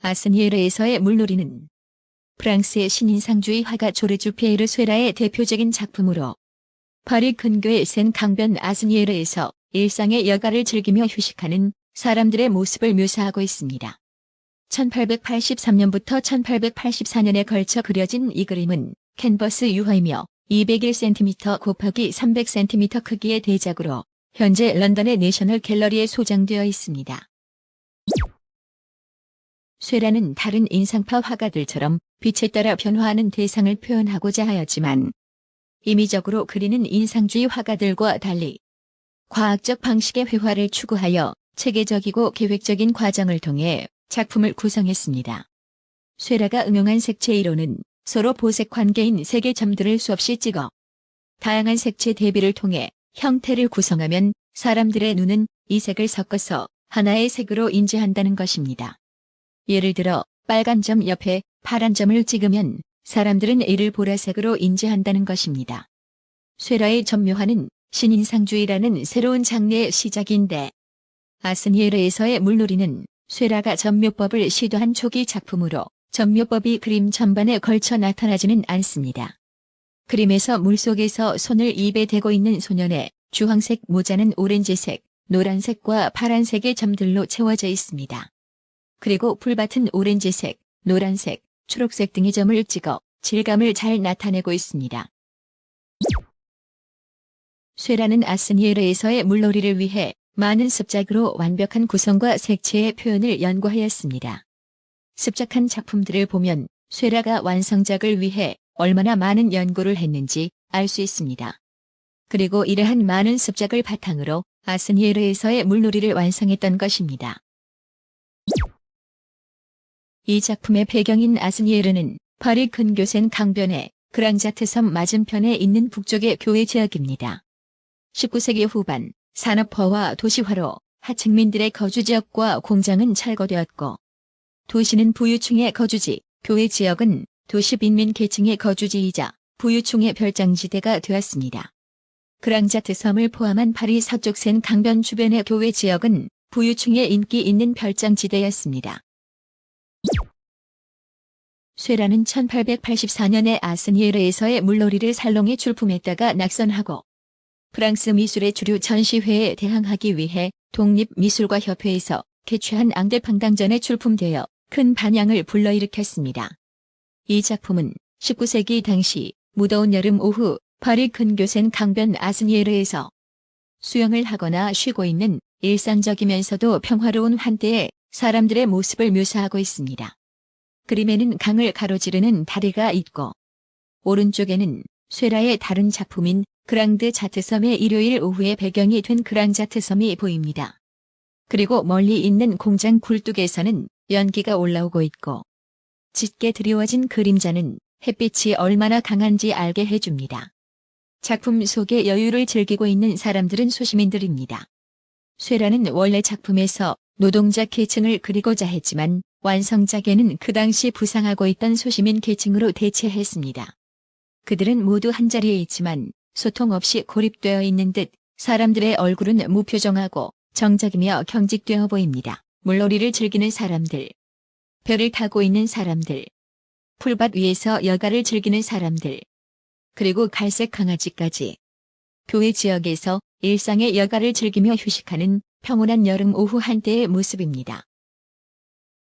아스니에르에서의 물놀이는 프랑스의 신인상주의 화가 조르주 피에르 쇠라의 대표적인 작품으로 파리 근교의 센 강변 아스니에르에서 일상의 여가를 즐기며 휴식하는 사람들의 모습을 묘사하고 있습니다. 1883년부터 1884년에 걸쳐 그려진 이 그림은 캔버스 유화이며 201cm 곱하기 300cm 크기의 대작으로 현재 런던의 내셔널 갤러리에 소장되어 있습니다. 쇠라는 다른 인상파 화가들처럼 빛에 따라 변화하는 대상을 표현하고자 하였지만 임의적으로 그리는 인상주의 화가들과 달리 과학적 방식의 회화를 추구하여 체계적이고 계획적인 과정을 통해 작품을 구성했습니다. 쇠라가 응용한 색채 이론은 서로 보색 관계인 색의 점들을 수없이 찍어 다양한 색채 대비를 통해 형태를 구성하면 사람들의 눈은 이 색을 섞어서 하나의 색으로 인지한다는 것입니다. 예를 들어 빨간 점 옆에 파란 점을 찍으면 사람들은 이를 보라색으로 인지한다는 것입니다. 쇠라의 전묘화는 신인상주의라는 새로운 장르의 시작인데 아스니에르에서의 물놀이는 쇠라가 전묘법을 시도한 초기 작품으로 전묘법이 그림 전반에 걸쳐 나타나지는 않습니다. 그림에서 물속에서 손을 입에 대고 있는 소년의 주황색 모자는 오렌지색, 노란색과 파란색의 점들로 채워져 있습니다. 그리고 풀밭은 오렌지색, 노란색, 초록색 등의 점을 찍어 질감을 잘 나타내고 있습니다. 쇠라는 아스니에르에서의 물놀이를 위해 많은 습작으로 완벽한 구성과 색채의 표현을 연구하였습니다. 습작한 작품들을 보면 쇠라가 완성작을 위해 얼마나 많은 연구를 했는지 알 수 있습니다. 그리고 이러한 많은 습작을 바탕으로 아스니에르에서의 물놀이를 완성했던 것입니다. 이 작품의 배경인 아스니에르는 파리 근교센 강변의 그랑자트 섬 맞은편에 있는 북쪽의 교회 지역입니다. 19세기 후반 산업화와 도시화로 하층민들의 거주 지역과 공장은 철거되었고 도시는 부유층의 거주지, 교회 지역은 도시 빈민 계층의 거주지이자 부유층의 별장지대가 되었습니다. 그랑자트 섬을 포함한 파리 서쪽 센 강변 주변의 교회 지역은 부유층의 인기 있는 별장지대였습니다. 쇠라는 1884년에 아스니에르에서의 물놀이를 살롱에 출품했다가 낙선하고 프랑스 미술의 주류 전시회에 대항하기 위해 독립미술가 협회에서 개최한 앙대팡당전에 출품되어 큰 반향을 불러일으켰습니다. 이 작품은 19세기 당시 무더운 여름 오후 파리 근교센 강변 아스니에르에서 수영을 하거나 쉬고 있는 일상적이면서도 평화로운 한때의 사람들의 모습을 묘사하고 있습니다. 그림에는 강을 가로지르는 다리가 있고 오른쪽에는 쇠라의 다른 작품인 그랑드 자트섬의 일요일 오후에 배경이 된 그랑자트섬이 보입니다. 그리고 멀리 있는 공장 굴뚝에서는 연기가 올라오고 있고 짙게 드리워진 그림자는 햇빛이 얼마나 강한지 알게 해줍니다. 작품 속의 여유를 즐기고 있는 사람들은 소시민들입니다. 쇠라는 원래 작품에서 노동자 계층을 그리고자 했지만 완성작에는 그 당시 부상하고 있던 소시민 계층으로 대체했습니다. 그들은 모두 한자리에 있지만 소통 없이 고립되어 있는 듯 사람들의 얼굴은 무표정하고 정적이며 경직되어 보입니다. 물놀이를 즐기는 사람들, 배를 타고 있는 사람들, 풀밭 위에서 여가를 즐기는 사람들, 그리고 갈색 강아지까지 교회 지역에서 일상의 여가를 즐기며 휴식하는 평온한 여름 오후 한때의 모습입니다.